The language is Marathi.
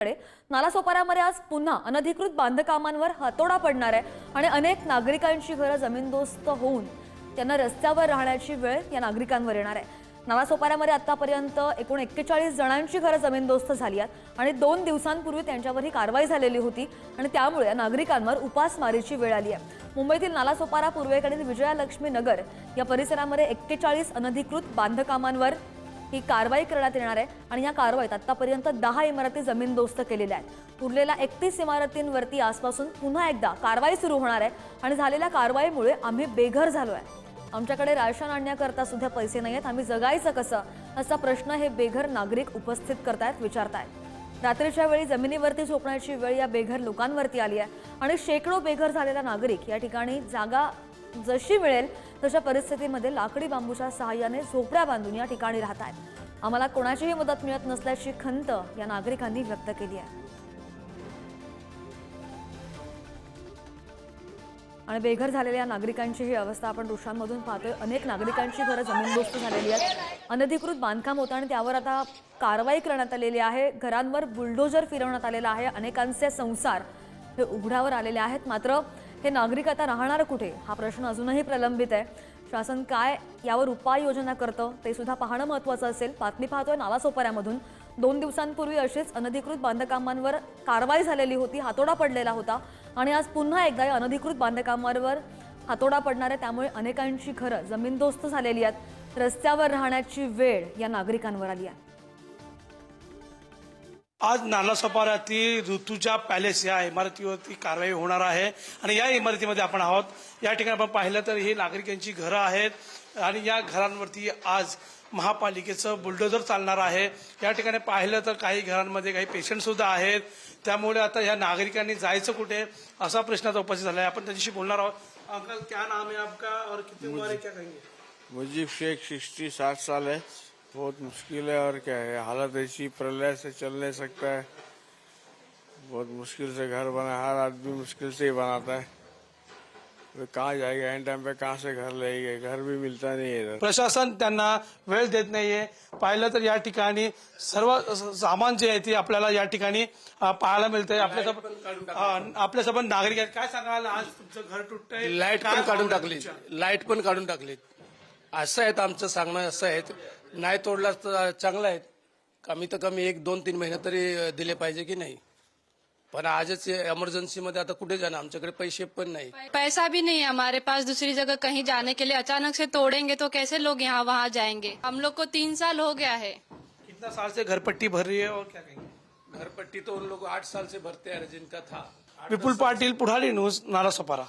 नालासोपाऱ्यामध्ये आज पुन्हा अनधिकृत बांधकामांवर हातोडा पडणार आहे आणि अनेक नागरिकांची घरं जमीनदोस्त होऊन त्यांना रस्त्यावर राहण्याची वेळ या नागरिकांवर येणार आहे. नालासोपाऱ्यामध्ये आतापर्यंत एकूण एक्केचाळीस जणांची घरं जमीनदोस्त झाली आहेत आणि दोन दिवसांपूर्वी त्यांच्यावर ही कारवाई झालेली होती आणि त्यामुळे या नागरिकांवर उपासमारीची वेळ आली आहे. मुंबईतील नालासोपारा पूर्वेकडील विजयालक्ष्मी नगर या परिसरामध्ये एक्केचाळीस अनधिकृत बांधकामांवर ही कारवाई करण्यात येणार आहे. आणि या कारवाईत आतापर्यंत दहा इमारती जमीनदोस्त केलेल्या आहेत. उरलेल्या एकतीस इमारतींवरती आजपासून पुन्हा एकदा कारवाई सुरू होणार आहे. आणि झालेल्या कारवाईमुळे आम्ही बेघर झालो आहे. आमच्याकडे राशन आणण्याकरता सुद्धा पैसे नाही आहेत. आम्ही जगायचं कसं? असा प्रश्न हे बेघर नागरिक उपस्थित करतायत विचारतायत. रात्रीच्या वेळी जमिनीवरती झोपण्याची वेळ या बेघर लोकांवरती आली आहे. आणि शेकडो बेघर झालेला नागरिक या ठिकाणी जागा जशी मिळेल तशा परिस्थितीमध्ये लाकडी बांबूच्या सहाय्याने झोपड्या बांधून या ठिकाणी राहत आहेत. आम्हाला कोणाचीही मदत मिळत नसल्याची खंत या नागरिकांनी व्यक्त केली आहे. आणि बेघर झालेल्या नागरिकांची ही अवस्था आपण दृश्यांमधून पाहतोय. अनेक नागरिकांची घरं जमीनदोस्त झालेली आहेत. अनधिकृत बांधकाम होतं आणि त्यावर आता कारवाई करण्यात आलेली आहे. घरांवर बुलडोजर फिरवण्यात आलेला आहे. अनेकांचे संसार हे उघड्यावर आलेले आहेत. मात्र हे नागरिक आता राहणार कुठे? हा प्रश्न अजूनही प्रलंबित आहे. शासन काय यावर उपाययोजना करतं ते सुद्धा पाहणं महत्त्वाचं असेल. बातमी पाहतोय नालासोपाऱ्यामधून. दोन दिवसांपूर्वी अशीच अनधिकृत बांधकामांवर कारवाई झालेली होती हातोडा पडलेला होता. आणि आज पुन्हा एकदा या अनधिकृत बांधकामांवर हातोडा पडणार आहे त्यामुळे अनेकांची घरं जमीनदोस्त झालेली आहेत. रस्त्यावर राहण्याची वेळ या नागरिकांवर आली आहे. आज नालासोपाऱ्यातील ऋतुजा पॅलेस या इमारतीवरती कारवाई होणार आहे. आणि या इमारतीमध्ये आपण आहोत. या ठिकाणी आपण पाहिलं तर ही नागरिकांची घरं आहेत. आणि या घरांवरती आज महापालिकेचं बुलडोजर चालणार आहे. या ठिकाणी पाहिलं तर काही घरांमध्ये काही पेशंट सुद्धा आहेत. त्यामुळे आता या नागरिकांनी जायचं कुठे असा प्रश्न आता उपस्थित झाला आहे. आपण त्यांच्याशी बोलणार आहोत. अंकल क्या नाम है आपका? और कितनी उम्र है क्या कहेंगे? शेख सिक्सटी साठ साल है। बहुत मुश्किल है और क्या है हालत ऐसी प्रलय से चल नहीं सकता है। बहुत मुश्किल से घर बना हर आदमी मुश्किल से ही बनाता है। वे कहाँ जाएगा एंड टाइम पे कहाँ से घर लेंगे घर भी मिलता नहीं है प्रशासन त्यांना वेळ देत नाहीये। पाहिलं तर या ठिकाणी सर्व सामान जे आहे ते आपल्याला या ठिकाणी अ, पाहायला मिळतंय. आपल्यासोबत अ, आपल्यासोबत नागरिक आहेत. काय सांगाल? आज तुमचं घर तुटतंय. लाइट काय पण काढून टाकली. तुमच्या? लाइट पण काढून टाकली असं आहेत आमचं सांगणं असं आहे नाही तोडला तर चांगलं आहे. कमी तर कमी एक दोन तीन महिने तरी दिले पाहिजे की नाही. पण आजच इमर्जन्सी मध्ये आता कुठे जाणं आमच्याकडे पैसे पण नाही. पैसा भी नहीं है हमारे पास. दूसरी जगह कहीं जाने के लिए अचानक से तोड़ेंगे तो कैसे लोग यहाँ वहाँ जाएंगे? हम लोग को तीन साल हो गया है। कितना साल से घरपट्टी भर रही है और क्या कहेंगे? घरपट्टी तो उन लोग आठ साल से भरते हैं जिनका था। विपुल पाटील पुढारी न्यूज नालासोपारा